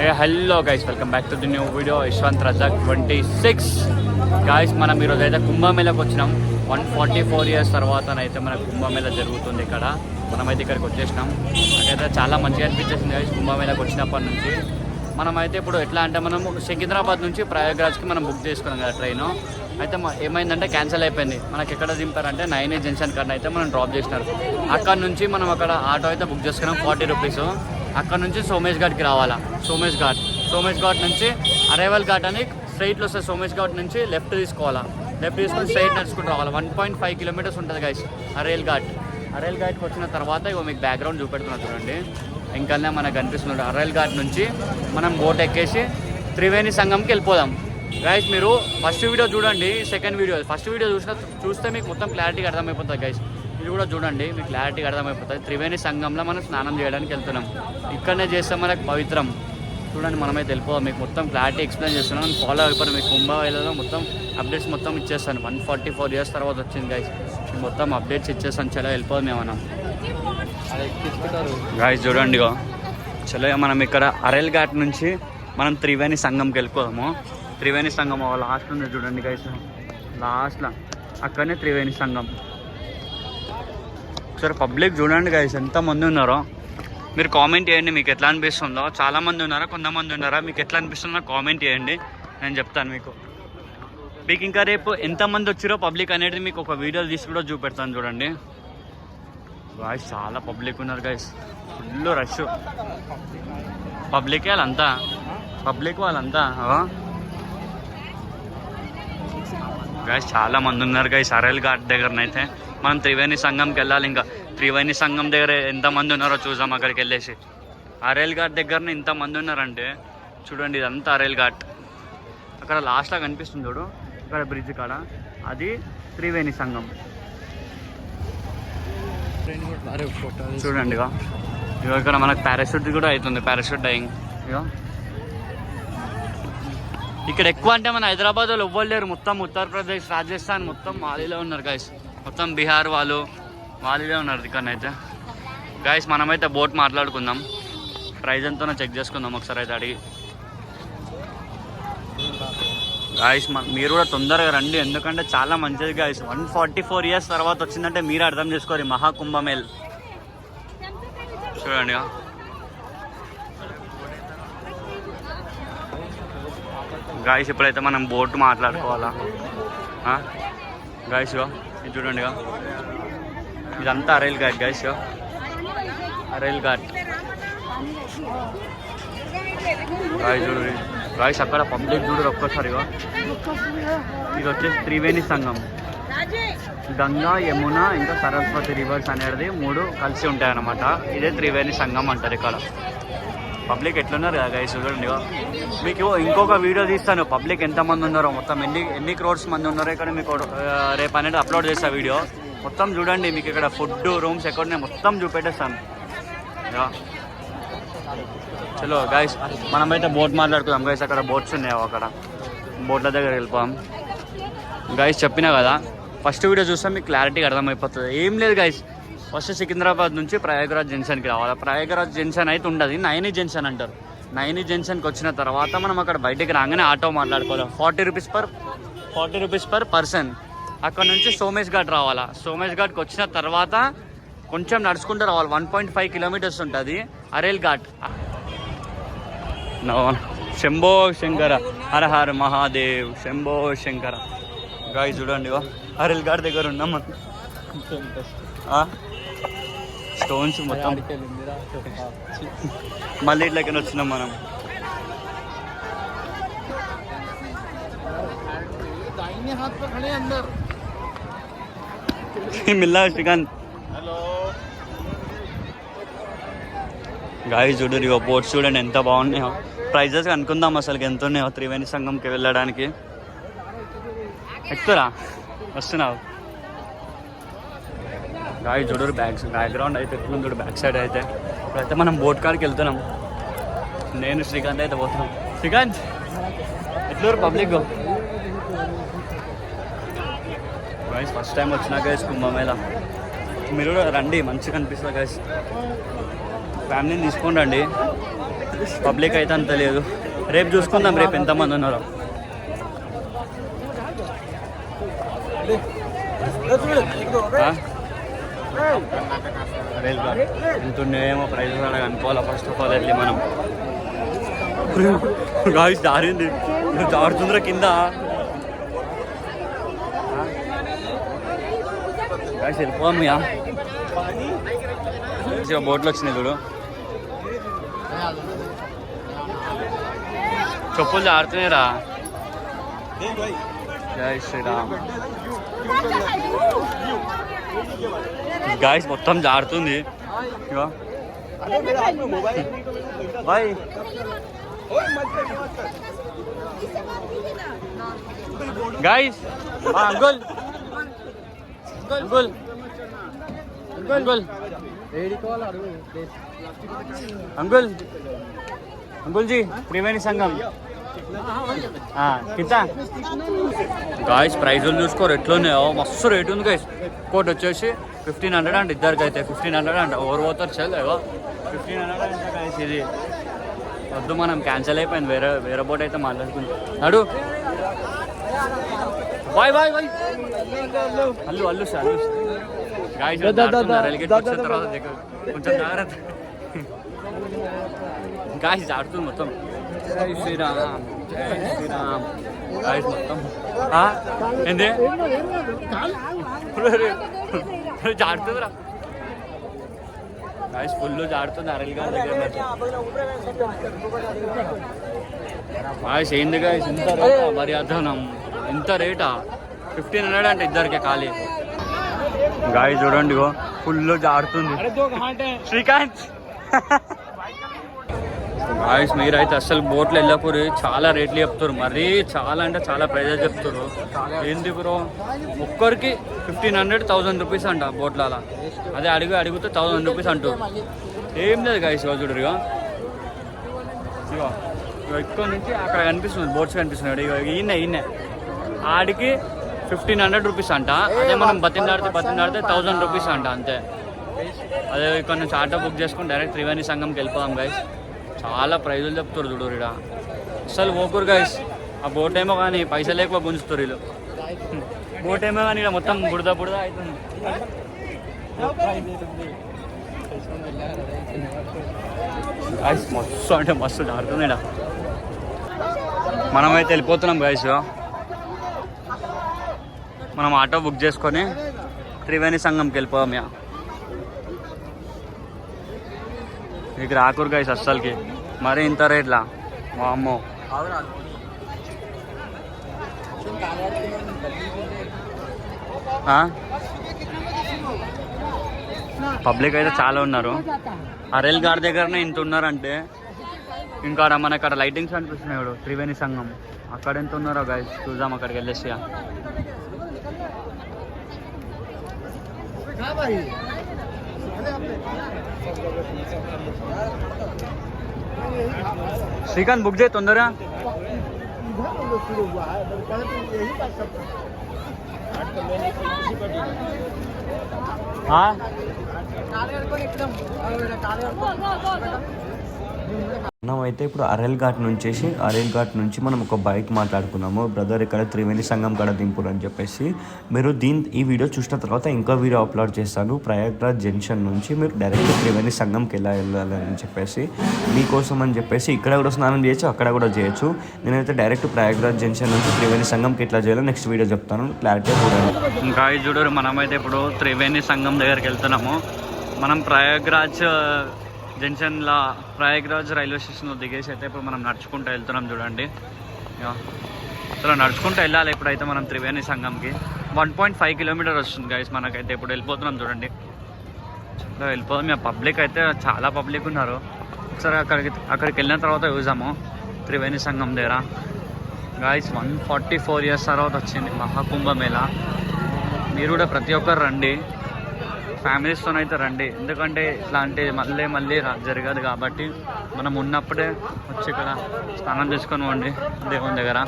Hey hello guys welcome back to the new video Yashwanth Razak twenty six guys మనం ఈరోజు అయితే కుంభమేళకు వచ్చినాం. One forty four years తర్వాత అయితే మన కుంభమేళ జరుగుతుంది ఇక్కడ. మనమైతే ఇక్కడికి వచ్చేసినాం. నాకైతే చాలా మంచిగా అనిపించేసింది గైస్ కుంభమేళకు వచ్చినప్పటి నుంచి. మనమైతే ఇప్పుడు ఎట్లా అంటే మనం సికింద్రాబాద్ నుంచి ప్రయాగ్రాజ్కి మనం బుక్ చేసుకున్నాం కదా ట్రైన్ అయితే ఏమైందంటే క్యాన్సిల్ అయిపోయింది. మనకి ఎక్కడ దింపారంటే నైన్ ఏ జంక్షన్ కాడ అయితే మనం డ్రాప్ చేసినారు. అక్కడ నుంచి మనం అక్కడ ఆటో అయితే బుక్ చేసుకున్నాం ఫార్టీ రూపీస్ అక్కడ నుంచి సోమేష్ ఘాట్కి రావాలా? సోమేష్ ఘాట్. సోమేష్ ఘాట్ నుంచి అరైవల్ ఘాట్ అని స్ట్రైట్లో వస్తే సోమేష్ ఘాట్ నుంచి లెఫ్ట్ తీసుకోవాలా? లెఫ్ట్ తీసుకొని స్ట్రైట్ నడుచుకుంటూ రావాలి? వన్ పాయింట్ ఫైవ్ కిలోమీటర్స్ ఉంటుంది గైస్ అరైల్ ఘాట్. అరైల్ ఘాట్కి వచ్చిన తర్వాత ఇగో మీకు బ్యాక్గ్రౌండ్ చూపెడుతున్నా చూడండి. ఇంకనే మనకు కనిపిస్తుంది. అరైల్ ఘాట్ నుంచి మనం బోట్ ఎక్కేసి త్రివేణి సంఘంకి వెళ్ళిపోదాం. గైస్ మీరు ఫస్ట్ వీడియో చూడండి సెకండ్ వీడియో ఫస్ట్ వీడియో చూసిన చూస్తే మీకు మొత్తం క్లారిటీగా అర్థమైపోతుంది గైస్ ఇది కూడా చూడండి మీకు క్లారిటీగా అర్థమైపోతుంది. త్రివేణి సంఘంలో మనం స్నానం చేయడానికి వెళ్తున్నాం. ఇక్కడనే చేస్తే మనకు పవిత్రం. చూడండి మనమైతే వెళ్ళిపోదాం మీకు మొత్తం క్లారిటీ ఎక్స్ప్లెయిన్ చేస్తున్నాం ఫాలో అయిపోయి మీకు కుంభమేళలో మొత్తం అప్డేట్స్ మొత్తం ఇచ్చేస్తాను. వన్ ఫార్టీ ఫోర్ ఇయర్స్ తర్వాత వచ్చింది గైస్ మొత్తం అప్డేట్స్ ఇచ్చేస్తాను. చలో వెళ్ళిపోదు మేమన్నా గాయస్ చూడండి చలో మనం ఇక్కడ అరెల్ ఘాట్ నుంచి మనం త్రివేణి సంఘంకి వెళ్ళిపోదాము. త్రివేణి సంఘం లాస్ట్ ఉంది చూడండి గైస్ లాస్ట్లో అక్కడనే త్రివేణి సంఘం. ఒకసారి పబ్లిక్ చూడండి గైస్ ఎంతమంది ఉన్నారో. మీరు కామెంట్ చేయండి మీకు ఎట్లా అనిపిస్తుందో. చాలామంది ఉన్నారా కొంతమంది ఉన్నారా మీకు ఎట్లా అనిపిస్తుందో కామెంట్ చేయండి. నేను చెప్తాను మీకు. మీకు ఇంకా రేపు ఎంతమంది వచ్చిరో పబ్లిక్ అనేది మీకు ఒక వీడియో తీసి కూడా చూపెడతాను చూడండి. గాయస్ చాలా పబ్లిక్ ఉన్నారు గాయస్ ఫుల్ రష్ పబ్లిక్ వాళ్ళంతా. పబ్లిక్ వాళ్ళంతా గాయస్ చాలా మంది ఉన్నారు గాయస్ అరయల్ ఘాట్ దగ్గరనైతే. మనం త్రివేణి సంఘంకి వెళ్ళాలి ఇంకా. త్రివేణి సంఘం దగ్గర ఎంతమంది ఉన్నారో చూసాం అక్కడికి వెళ్ళేసి. అరేల్ ఘాట్ దగ్గరనే ఇంతమంది ఉన్నారంటే చూడండి ఇదంతా అరేల్ ఘాట్. అక్కడ లాస్ట్లో కనిపిస్తుంది చూడు. ఇక్కడ బ్రిడ్జ్ కాడ. అది త్రివేణి సంఘం. చూడండి ఇగో ఇగో ఇక్కడ మనకు పారాషూట్ కూడా అవుతుంది. పారాషూట్ డైయింగ్ ఇగో. ఇక్కడ ఎక్కువ అంటే మన హైదరాబాద్ వాళ్ళు ఎవ్వరు లేరు. మొత్తం ఉత్తరప్రదేశ్ రాజస్థాన్ మొత్తం మాలీలో ఉన్నారు గైస్ మొత్తం బీహార్ వాళ్ళు వాళ్ళే ఉన్నారు ఇక్కడనైతే. గాయస్ మనమైతే బోట్ మాట్లాడుకుందాం. ప్రైజ్ ఎంతనో చెక్ చేసుకుందాం ఒకసారి అయితే అడిగి. గాయస్ మీరు కూడా తొందరగా రండి. ఎందుకంటే చాలా మంచిది guys one forty four years తర్వాత వచ్చిందంటే మీరు అర్థం చేసుకోరు మహాకుంభమేల్ చూడండి గాయస్ ఇప్పుడైతే మనం బోట్ మాట్లాడుకోవాలా? గాయస్గా ఇది చూడండి ఇదంతా అరైల్ ఘాట్ గైస్ ఇగో. అరైల్ ఘాట్. రాయ్ చూడు గాయస్ అక్కడ పబ్లిక్ చూడు ఒక్కసారి ఇది వచ్చేసి త్రివేణి సంఘం. గంగా యమున ఇంకా సరస్వతి రివర్స్ అనేది మూడు కలిసి ఉంటాయన్నమాట. ఇదే త్రివేణి సంఘం అంటారు ఇక్కడ. పబ్లిక్ ఎట్లున్నారు కదా గైస్ చూడండి మీకు ఇంకొక వీడియో తీస్తాను. పబ్లిక్ ఎంతమంది ఉన్నారో? మొత్తం ఎన్ని ఎన్ని క్రోడ్స్ మంది ఉన్నారో ఇక్కడ మీకు రేపు అనేది అప్లోడ్ చేస్తా వీడియో మొత్తం చూడండి మీకు ఇక్కడ ఫుడ్ రూమ్స్ ఎక్కడ ఉన్నాయి మొత్తం చూపెట్టేస్తాను. చలో గాయస్ మనమైతే బోట్ మాట్లాడుకుందాం. గైస్ అక్కడ బోట్స్ ఉన్నాయి అక్కడ? బోట్ల దగ్గర వెళ్ళిపోదాం. గైస్ చెప్పినా కదా? ఫస్ట్ వీడియో చూస్తే మీకు క్లారిటీగా అర్థమైపోతుంది. ఏం లేదు గైస్ ఫస్ట్ సికింద్రాబాద్ నుంచి ప్రయాగరాజ్ జంక్షన్కి రావాలి. ప్రయాగరాజ్ జంక్షన్ అయితే ఉండదు. నైని జంక్షన్ అంటారు. నైని జంక్షన్కి వచ్చిన తర్వాత మనం అక్కడ బయటికి రాగానే ఆటో మాట్లాడుకోవాలి. Forty rupees per forty rupees per person. అక్కడ నుంచి సోమేష్ ఘాట్ రావాలా? సోమేష్ ఘాట్కి వచ్చిన తర్వాత కొంచెం నడుచుకుంటూ రావాలి. వన్ పాయింట్ ఫైవ్ కిలోమీటర్స్ ఉంటుంది. అరేల్ ఘాట్. శంభో శంకర హర హర మహాదేవ్ శంభో శంకర. గాయ చూడండి అరేల్ ఘాట్ దగ్గర ఉన్నాం మనం. స్టోన్స్ మొత్తం. మళ్ళీ ఇట్లకైనా వచ్చినాం మనం. మిల్లా శ్రీకాంత్. గాయ చూడరు ఇక బోట్స్ చూడండి ఎంత బాగున్నాయో. ప్రైజెస్ అనుకుందాం అసలు ఎంత ఉన్నాయో త్రివేణి సంఘంకి వెళ్ళడానికి. ఎక్కువరా వస్తున్నావు. గాయ చూడరు బ్యాక్ బ్యాక్గ్రౌండ్ అయితే ఎట్లుంది చూడు బ్యాక్ సైడ్ అయితే. ఇప్పుడైతే మనం బోట్ కాడికి వెళ్తున్నాం. నేను శ్రీకాంత్ అయితే పోతున్నాం. Srikanth Etluru public guys first time వచ్చినా గైస్ కుంభమేళ మీరు కూడా రండి మంచిగా అనిపిస్తుంది గైస్ ఫ్యామిలీని తీసుకొని రండి. పబ్లిక్ అయితే అంత లేదు. రేపు చూసుకుందాం రేపు ఎంతమంది ఉన్నారో. ఆ? Rail car. ఎంత ఉన్నాయేమో ప్రైజెస్ అలా అనుకోవాలా ఫస్ట్ ఆఫ్ ఆల్ వెళ్ళి మనం. గాయస్ దారింది జారుతుందిరా కింద. గాయస్ వెళ్ళిపోదాం యా బోట్లు వచ్చినాయి చూడు. చెప్పులు జారుతున్నాయిరా. జై శ్రీరామ్. గాయస్ మొత్తం జారుతుంది. ఇగో bye. Guys uncle uncle. Uncle. Uncle. Uncle. Ji Triveni Sangam. కింద గాయస్ ప్రైజులు చూసుకోరు. ఎట్లున్నాయో. మస్తు రేట్ ఉంది గాయస్ కోట్ వచ్చేసి ఫిఫ్టీన్ హండ్రెడ్ అంట ఇద్దరికి అయితే ఫిఫ్టీన్ హండ్రెడ్ అంట. ఓవర్ పోతారు చదివా ఫిఫ్టీన్ హండ్రెడ్ అంట గాయస్ ఇది. వద్దు మనం క్యాన్సిల్ అయిపోయింది. వేరే వేరే బోట్ అయితే మాట్లాడుకుంటాం నడు. Bye bye bye. Allu Allu sir Allu guys rail gate వచ్చిన తర్వాత కొంచెం జాగ్రత్త. గాయస్ ఆడుతుంది మొత్తం. శ్రీరామ్. ఏంది? జాడుతుందిరా. గాయస్ ఫుల్ జాడుతుంది అరల్ గారి దగ్గర గాయస్ ఏంది గాయస్ ఇంత రేటా? మరి ఇంత రేటా? ఫిఫ్టీన్ హండ్రెడ్ అంటే ఇద్దరికి ఖాళీ. గాయ చూడండి ఫుల్ జారుతుంది శ్రీకాంత్. గాయస్ మీరైతే అసలు బోట్లు వెళ్ళకూరు చాలా రేట్లు చెప్తారు మరీ చాలా అంటే చాలా ప్రైజెస్ చెప్తారు ఏంది బ్రో? ఒక్కరికి ఫిఫ్టీన్ హండ్రెడ్ థౌసండ్ రూపీస్ అంట బోట్ల అదే అడిగి అడిగితే థౌసండ్ రూపీస్ అంటారు ఏం లేదు గాయస్ చూడరుగా చూడరు ఇగో. ఇక్కడ నుంచి అక్కడ కనిపిస్తుంది బోట్స్ కనిపిస్తున్నాడు ఈయన ఈయన ఆడికి ఫిఫ్టీన్ హండ్రెడ్ రూపీస్ అంట. అదే మనం బతిందాడితే బతిందాడితే థౌసండ్ రూపీస్ అంట అంతే. అదే ఇక్కడ నుంచి ఆటో బుక్ చేసుకుని డైరెక్ట్ త్రివేణి సంఘంకి వెళ్ళిపోదాం గైస్ చాలా ప్రైజులు చెప్తారు చూడు ఇక్కడ అసలు ఓకూరు గైస్ ఆ బోట్ ఏమో కానీ పైసలు ఎక్కువ గుంజుతారు వీళ్ళు. బోట్ ఏమో కానీ ఇక్కడ మొత్తం బుడద బుడద అవుతుంది. మస్తు అంటే మస్తు జారుతుంది ఈడ. మనమైతే వెళ్ళిపోతున్నాం గాయస్ మనం ఆటో బుక్ చేసుకొని త్రివేణి సంఘంకి వెళ్ళిపోదాం యా ఇక రాకూరు గాయస్ అస్సలకి. మరి ఇంత రేట్లా? అమ్మో పబ్లిక్ అయితే చాలా ఉన్నారు. అరేల్ గారి దగ్గరనే ఇంత ఉన్నారంటే ఇంకా మన అక్కడ లైటింగ్స్ అనిపిస్తున్నాయి ఇప్పుడు త్రివేణి సంఘం. అక్కడ ఎంత ఉన్నారో గైస్ చూద్దాం అక్కడికి వెళ్ళేసి శ్రీకాంత్ బుక్ చేయి తొందరగా ఆ? మనం అయితే ఇప్పుడు అరెల్ ఘాట్ నుంచేసి అరెల్ ఘాట్ నుంచి మనం ఒక బైక్ మాట్లాడుకున్నాము. బ్రదర్ ఇక్కడ త్రివేణి సంఘం కాడ దింపుడు అని చెప్పేసి మీరు దీని ఈ వీడియో చూసిన తర్వాత ఇంకో వీడియో అప్లోడ్ చేస్తాను. ప్రయాగ్రాజ్ జంక్షన్ నుంచి మీరు డైరెక్ట్ త్రివేణి సంఘంకి ఎలా వెళ్ళాలని చెప్పేసి మీకోసం అని చెప్పేసి ఇక్కడ కూడా స్నానం చేయొచ్చు అక్కడ కూడా చేయొచ్చు. నేనైతే డైరెక్ట్ ప్రయాగ్రాజ్ జంక్షన్ నుంచి త్రివేణి సంఘంకి ఎట్లా చేయాలో నెక్స్ట్ వీడియో చెప్తాను. క్లారిటీ చూడండి. ఇంకా చూడరు మనమైతే ఇప్పుడు త్రివేణి సంఘం దగ్గరికి వెళ్తున్నాము. మనం ప్రయాగ్రాజ్ జంక్షన్లో ప్రయాగ్రాజ్ రైల్వే స్టేషన్లో దిగేసి అయితే ఇప్పుడు మనం నడుచుకుంటూ వెళ్తున్నాం చూడండి. యా. అసలు నడుచుకుంటూ వెళ్ళాలి ఇప్పుడైతే మనం త్రివేణి సంఘంకి. వన్ పాయింట్ ఫైవ్ కిలోమీటర్ వస్తుంది గైస్ మనకైతే ఇప్పుడు వెళ్ళిపోతున్నాం చూడండి. చాలా వెళ్ళిపోతాం మేము పబ్లిక్ అయితే చాలా పబ్లిక్ ఉన్నారు. ఒకసారి అక్కడికి అక్కడికి వెళ్ళిన తర్వాత చూసాము త్రివేణి సంఘం దగ్గర. Guys one forty four years తర్వాత వచ్చింది మహాకుంభమేళ మీరు కూడా ప్రతి ఒక్కరు రండి. ఫ్యామిలీస్తో అయితే రండి. ఎందుకంటే ఇట్లాంటి మళ్ళీ మళ్ళీ జరగదు కాబట్టి మనం ఉన్నప్పుడే వచ్చి ఇక్కడ స్నానం చేసుకొని పోండి దేవుని దగ్గర.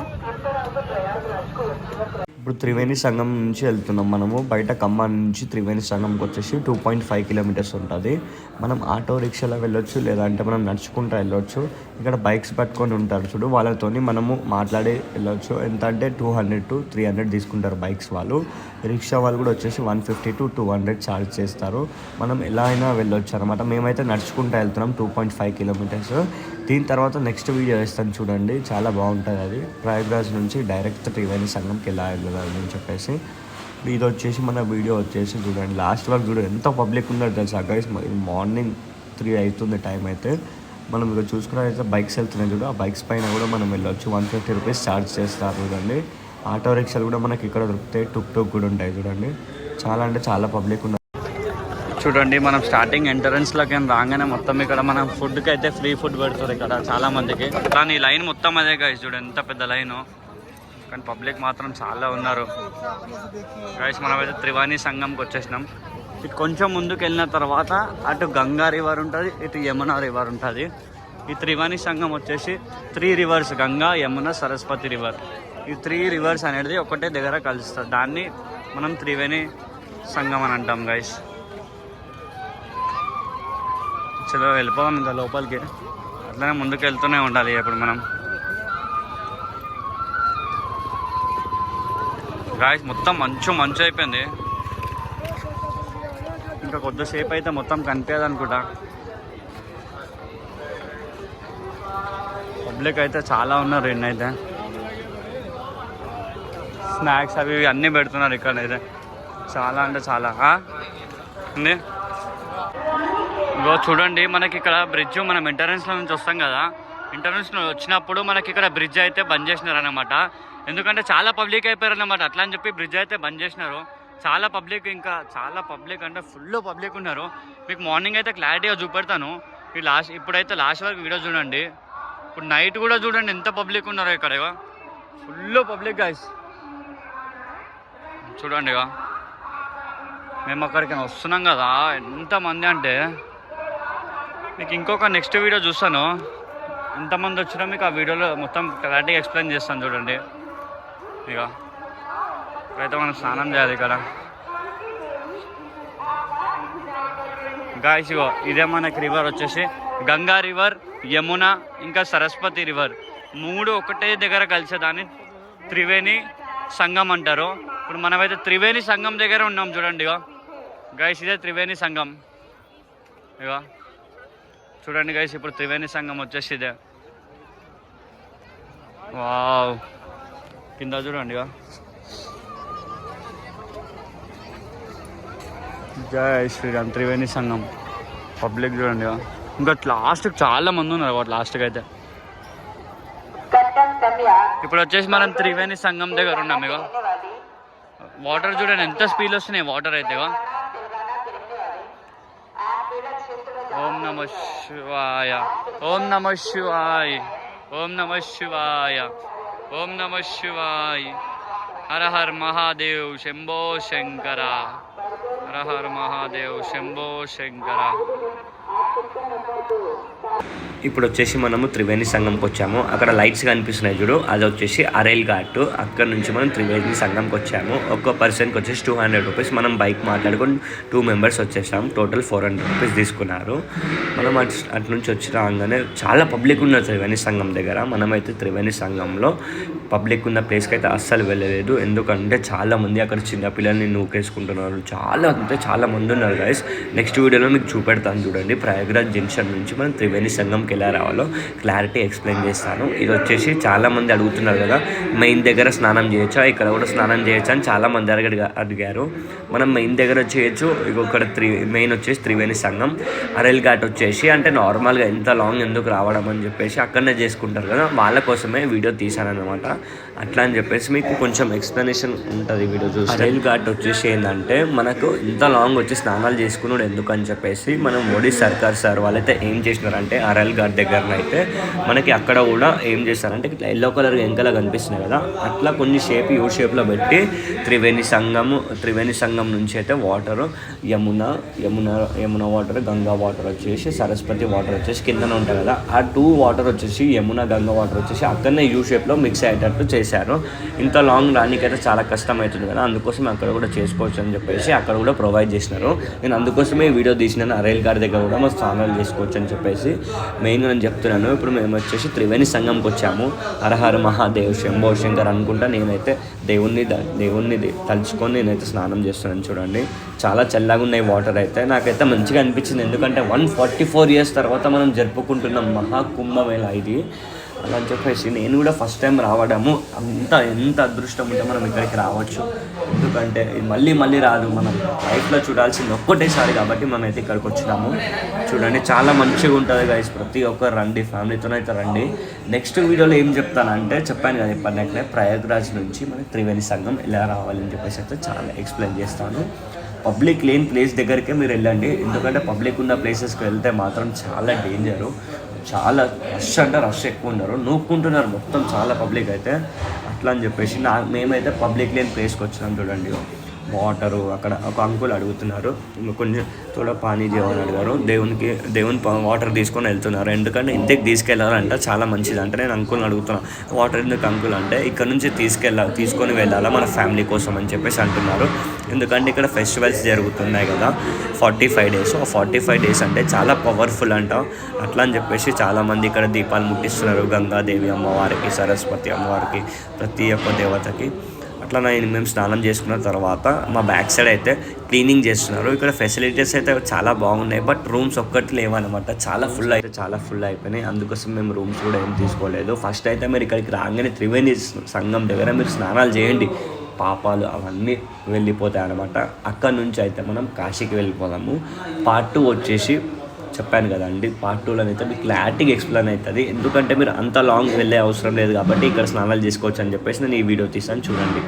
ఇప్పుడు త్రివేణి సంఘం నుంచి వెళ్తున్నాం మనము. బయట ఖమ్మం నుంచి త్రివేణి సంఘంకి వచ్చేసి టూ పాయింట్ ఫైవ్ కిలోమీటర్స్ ఉంటుంది. మనం ఆటో రిక్షాలో వెళ్ళొచ్చు లేదంటే మనం నడుచుకుంటూ వెళ్ళొచ్చు. ఇక్కడ బైక్స్ పట్టుకొని ఉంటారు చూడు వాళ్ళతోని మనము మాట్లాడి వెళ్ళొచ్చు. ఎంత అంటే two hundred to three hundred తీసుకుంటారు బైక్స్ వాళ్ళు. రిక్షా వాళ్ళు కూడా వచ్చేసి one fifty to two hundred charge చేస్తారు. మనం ఎలా అయినా వెళ్ళొచ్చు అనమాట మేమైతే నడుచుకుంటూ వెళ్తున్నాం టూ పాయింట్ ఫైవ్ కిలోమీటర్స్. దీని తర్వాత నెక్స్ట్ వీడియో వేస్తాను చూడండి. చాలా బాగుంటుంది అది. ప్రయాగ్రాజ్ నుంచి డైరెక్ట్ త్రివేణి సంఘంకి ఎలా వెళ్ళాలి అని చెప్పేసి. ఇది వచ్చేసి మన వీడియో వచ్చేసి చూడండి. లాస్ట్ వరకు చూడండి ఎంత పబ్లిక్ ఉందో తెలుసా గైస్ మార్నింగ్ త్రీ అవుతుంది టైం అయితే. మనం ఇక్కడ చూసుకున్నట్లయితే బైక్స్ వెళ్తున్నాయి చూడు. ఆ బైక్స్ పైన కూడా మనం వెళ్ళొచ్చు. వన్ ఫిఫ్టీ రూపీస్ ఛార్జ్ చేస్తారు చూడండి. ఆటో రిక్షాలు కూడా మనకి ఇక్కడ దొరుకుతాయి. టుక్ టుక్ కూడా ఉంటాయి చూడండి. చాలా అంటే చాలా పబ్లిక్ ఉన్నారు చూడండి మనం స్టార్టింగ్ ఎంట్రన్స్లోకి రాగానే మొత్తం ఇక్కడ మనం ఫుడ్కి అయితే ఫ్రీ ఫుడ్ పెడుతుంది ఇక్కడ చాలా మందికి. కానీ ఈ లైన్ మొత్తం అదే గైస్ చూడండి ఎంత పెద్ద లైన్ కానీ పబ్లిక్ మాత్రం చాలా ఉన్నారు. గైస్ మనం అయితే త్రివాణి సంఘంకి వచ్చేసినాం. ఇటు కొంచెం ముందుకు వెళ్ళిన తర్వాత అటు గంగా రివర్ ఉంటుంది ఇటు యమున రివర్ ఉంటుంది. ఈ త్రివాణి సంఘం వచ్చేసి three rivers Ganga Yamuna Saraswati river ఈ త్రీ రివర్స్ అనేది ఒకటే దగ్గర కలుస్తుంది దాన్ని మనం త్రివేణి సంఘం అని అంటాం గైస్ చలో వెళ్ళిపోదాం ఇంకా లోపలికి. అట్లనే ముందుకు వెళ్తూనే ఉండాలి ఇప్పుడు మనం. గాయస్ మొత్తం మంచు మంచు అయిపోయింది. ఇంకా కొద్దిసేపు అయితే మొత్తం కనిపించదు అనుకుంటా. పబ్లిక్ అయితే చాలా ఉన్నారు అయితే స్నాక్స్ అవి ఇవి అన్నీ పెడుతున్నారు ఇక్కడ అయితే చాలా అంటే చాలా. అండి ఇగో చూడండి మనకి ఇక్కడ బ్రిడ్జ్ మనం ఎంట్రన్స్లో నుంచి వస్తాం కదా. ఎంట్రన్స్లో వచ్చినప్పుడు మనకి ఇక్కడ బ్రిడ్జ్ అయితే బంద్ చేసినారు అనమాట ఎందుకంటే చాలా పబ్లిక్ అయిపోయారు అనమాట అట్లా అని చెప్పి బ్రిడ్జ్ అయితే బంద్ చేసినారు. చాలా పబ్లిక్ ఇంకా చాలా పబ్లిక్ అంటే ఫుల్ పబ్లిక్ ఉన్నారు. మీకు మార్నింగ్ అయితే క్లారిటీగా చూపెడతాను. ఈ లాస్ట్ ఇప్పుడైతే లాస్ట్ వరకు వీడియో చూడండి. ఇప్పుడు నైట్ కూడా చూడండి ఎంత పబ్లిక్ ఉన్నారో ఇక్కడ ఇగో. ఫుల్ పబ్లిక్ గాయస్ చూడండి ఇక మేము అక్కడికి వస్తున్నాం కదా ఎంతమంది అంటే మీకు ఇంకొక నెక్స్ట్ వీడియో చూస్తాను. ఎంతమంది వచ్చినా మీకు ఆ వీడియోలో మొత్తం క్లారిటీగా ఎక్స్ప్లెయిన్ చేస్తాను చూడండి. ఇక ఇప్పుడైతే మనం స్నానం చేయాలి ఇక్కడ. గాయస్ ఇగో ఇదే మనకి రివర్ వచ్చేసి గంగా రివర్ యమున ఇంకా సరస్వతి రివర్ మూడు ఒకటే దగ్గర కలిసేదాన్ని. త్రివేణి సంఘం అంటారు. ఇప్పుడు మనమైతే త్రివేణి సంఘం దగ్గర ఉన్నాం చూడండి ఇగో గైస్ ఇదే త్రివేణి సంఘం. ఇగో చూడండి గైస్ ఇప్పుడు త్రివేణి సంఘం వచ్చేసి ఇదే వావ్. కింద చూడండి జయ శ్రీరామ్ త్రివేణి సంఘం. పబ్లిక్ చూడండి ఇంకా లాస్ట్కి చాలా మంది ఉన్నారు వాటి లాస్ట్కి అయితే. ఇప్పుడు వచ్చేసి మనం త్రివేణి సంఘం దగ్గర ఉన్నాం ఇక వాటర్ చూడండి ఎంత స్పీడ్ వస్తున్నాయి వాటర్ అయితే ઓમ નમઃ શિવાય, ઓમ નમઃ શિવાય, ઓમ નમઃ શિવાય, ઓમ નમઃ શિવાય. હર હર મહાદેવ શંભો શંકરા, હર હર મહાદેવ શંભો શંકરા. ఇప్పుడు వచ్చేసి మనము త్రివేణి సంఘంకి వచ్చాము. అక్కడ లైట్స్ కనిపిస్తున్నాయి చూడు. అది వచ్చేసి అరేల్ ఘాట్. అక్కడ నుంచి మనం త్రివేణి సంఘంకి వచ్చాము. ఒక్క పర్సన్కి వచ్చేసి టూ హండ్రెడ్ రూపీస్. మనం బైక్ మాట్లాడుకొని టూ మెంబర్స్ వచ్చేసాం. టోటల్ ఫోర్ హండ్రెడ్ రూపీస్ తీసుకున్నారు. మనం అటు అటు నుంచి వచ్చి రాగానే చాలా పబ్లిక్ ఉన్నారు త్రివేణి సంఘం దగ్గర. మనమైతే త్రివేణి సంఘంలో పబ్లిక్ ఉన్న ప్లేస్కి అయితే అస్సలు వెళ్ళలేదు. ఎందుకంటే చాలామంది అక్కడ చిన్న పిల్లల్ని నూకేసుకుంటున్నారు. చాలా అంటే చాలా మంది ఉన్నారు గైస్ నెక్స్ట్ వీడియోలో మీకు చూపెడతాను చూడండి. ప్రయాగరాజ్ జంక్షన్ నుంచి మనం త్రివేణి సంఘం సంఘంకి ఎలా రావాలో క్లారిటీ ఎక్స్ప్లెయిన్ చేస్తాను. ఇది వచ్చేసి చాలామంది అడుగుతున్నారు కదా మెయిన్ దగ్గర స్నానం చేయొచ్చా? ఇక్కడ కూడా స్నానం చేయొచ్చా అని చాలామంది మంది అడిగారు. మనం మెయిన్ దగ్గర చేయొచ్చు. ఇంకొకటి త్రి మెయిన్ వచ్చేసి త్రివేణి సంఘం. అరెల్ ఘాట్ వచ్చేసి అంటే నార్మల్గా ఎంత లాంగ్ ఎందుకు రావడం అని చెప్పేసి అక్కడనే చేసుకుంటారు కదా వాళ్ళ కోసమే వీడియో తీశాను అనమాట అట్లా అని చెప్పేసి మీకు కొంచెం ఎక్స్ప్లెనేషన్ ఉంటుంది వీడియో చూసి అరెల్ ఘాట్ వచ్చేసి ఏంటంటే మనకు ఇంత లాంగ్ వచ్చి స్నానాలు చేసుకున్నాడు ఎందుకు అని చెప్పేసి మనం మోడీ సర్కార్ సార్ వాళ్ళైతే ఏం చేసినారంటే అరెల్ ఘాట్ దగ్గర అయితే మనకి అక్కడ కూడా ఏం చేస్తారంటే ఇట్లా ఎల్లో కలర్ ఎంకలా కనిపిస్తున్నాయి కదా అట్లా కొన్ని షేప్ యూ షేప్లో పెట్టి త్రివేణి సంఘము త్రివేణి సంఘం నుంచి అయితే water Yamuna Yamuna Yamuna water Ganga water వచ్చేసి సరస్వతి వాటర్ వచ్చేసి కిందన ఉంటాయి కదా ఆ టూ వాటర్ వచ్చేసి యమున గంగా వాటర్ వచ్చేసి అక్కడనే యూ షేప్లో మిక్స్ అయ్యేటట్టు చేశారు. ఇంత లాంగ్ రానికైతే చాలా కష్టం అవుతుంది కదా అందుకోసం అక్కడ కూడా చేసుకోవచ్చు అని చెప్పేసి అక్కడ కూడా ప్రొవైడ్ చేసినారు. నేను అందుకోసమే వీడియో తీసినాను. అరేల్ గారి దగ్గర కూడా మా స్నానాలు చేసుకోవచ్చు అని చెప్పేసి మెయిన్గా నేను చెప్తున్నాను. ఇప్పుడు మేము వచ్చేసి త్రివేణి సంఘంకి వచ్చాము. హరహర మహాదేవ్ శంభో శంకర్ అనుకుంటా నేనైతే దేవుణ్ణి దేవుణ్ణి తలుచుకొని నేనైతే స్నానం చేస్తున్నాను చూడండి. చాలా చల్లగా ఉన్నాయి వాటర్ అయితే. నాకైతే మంచిగా అనిపించింది. ఎందుకంటే వన్ ఫార్టీ ఫోర్ ఇయర్స్ తర్వాత మనం జరుపుకుంటున్నాం మహాకుంభమేళ ఇది. అలా అని చెప్పేసి నేను కూడా ఫస్ట్ టైం రావడము అంత ఎంత అదృష్టం ఉంటే మనం ఇక్కడికి రావచ్చు. ఎందుకంటే మళ్ళీ మళ్ళీ రాదు మనం లైఫ్లో చూడాల్సింది ఒక్కటేసారి కాబట్టి మనం అయితే ఇక్కడికి వచ్చినాము. చూడండి చాలా మంచిగా ఉంటుంది గైస్ ప్రతి ఒక్కరు రండి ఫ్యామిలీతోనైతే రండి. నెక్స్ట్ వీడియోలో ఏం చెప్తానంటే చెప్పాను కదా ఇప్పటికే ప్రయాగ్రాజ్ నుంచి మన త్రివేణి సంఘం ఎలా రావాలని చెప్పేసి అయితే చాలా ఎక్స్ప్లెయిన్ చేస్తాను. పబ్లిక్ లేని ప్లేస్ దగ్గరికే మీరు వెళ్ళండి ఎందుకంటే పబ్లిక్ ఉన్న ప్లేసెస్కి వెళ్తే మాత్రం చాలా డేంజరు చాలా రష్ అంటే రష్ ఎక్కువ ఉన్నారు. నూక్కుంటున్నారు మొత్తం చాలా పబ్లిక్ అయితే. అట్లా అని చెప్పేసి నా మేమైతే పబ్లిక్ లేని ప్లేస్కి వచ్చినాం చూడండి. వాటరు అక్కడ ఒక అంకుల్ అడుగుతున్నారు. కొంచెం తోడ పానీ చేయమని అడిగారు. దేవునికి దేవుని వాటర్ తీసుకొని వెళ్తున్నారు. ఎందుకంటే ఇంటికి తీసుకెళ్ళాలంటే చాలా మంచిది అంటే నేను అంకుల్ని అడుగుతున్నాను వాటర్ ఎందుకు అంకుల్ అంటే ఇక్కడ నుంచి తీసుకెళ్ళాలి తీసుకొని వెళ్ళాలా మన ఫ్యామిలీ కోసం? అని చెప్పేసి అంటున్నారు. ఎందుకంటే ఇక్కడ ఫెస్టివల్స్ జరుగుతున్నాయి కదా ఫార్టీ ఫైవ్ డేస్. ఆ ఫార్టీ ఫైవ్ డేస్ అంటే చాలా పవర్ఫుల్ అంట. అట్లా అని చెప్పేసి చాలామంది ఇక్కడ దీపాలు ముట్టిస్తున్నారు. గంగాదేవి అమ్మవారికి సరస్వతి అమ్మవారికి ప్రతి ఒక్క దేవతకి. అట్లా నేను మేము స్నానం చేసుకున్న తర్వాత మా బ్యాక్ సైడ్ అయితే క్లీనింగ్ చేస్తున్నారు. ఇక్కడ ఫెసిలిటీస్ అయితే చాలా బాగున్నాయి. బట్ రూమ్స్ ఒక్కటి లేవన్నమాట. చాలా ఫుల్ అయితే చాలా ఫుల్ అయిపోయినాయి. అందుకోసం మేము రూమ్స్ కూడా ఏం తీసుకోలేదు. ఫస్ట్ అయితే మీరు ఇక్కడికి రాగానే త్రివేణి సంఘం దగ్గర మీరు స్నానాలు చేయండి. పాపాలు అవన్నీ వెళ్ళిపోతాయి అనమాట అక్కడ నుంచి అయితే మనం కాశీకి వెళ్ళిపోదాము. పార్ట్ టూ వచ్చేసి చెప్పాను కదండి పార్ట్ టూలో అయితే మీకు క్లారిటీగా ఎక్స్ప్లెయిన్ అవుతుంది. ఎందుకంటే మీరు అంత లాంగ్ వెళ్ళే అవసరం లేదు కాబట్టి ఇక్కడ స్నానాలు చేసుకోవచ్చు అని చెప్పేసి నేను ఈ వీడియో తీసాను చూడండి.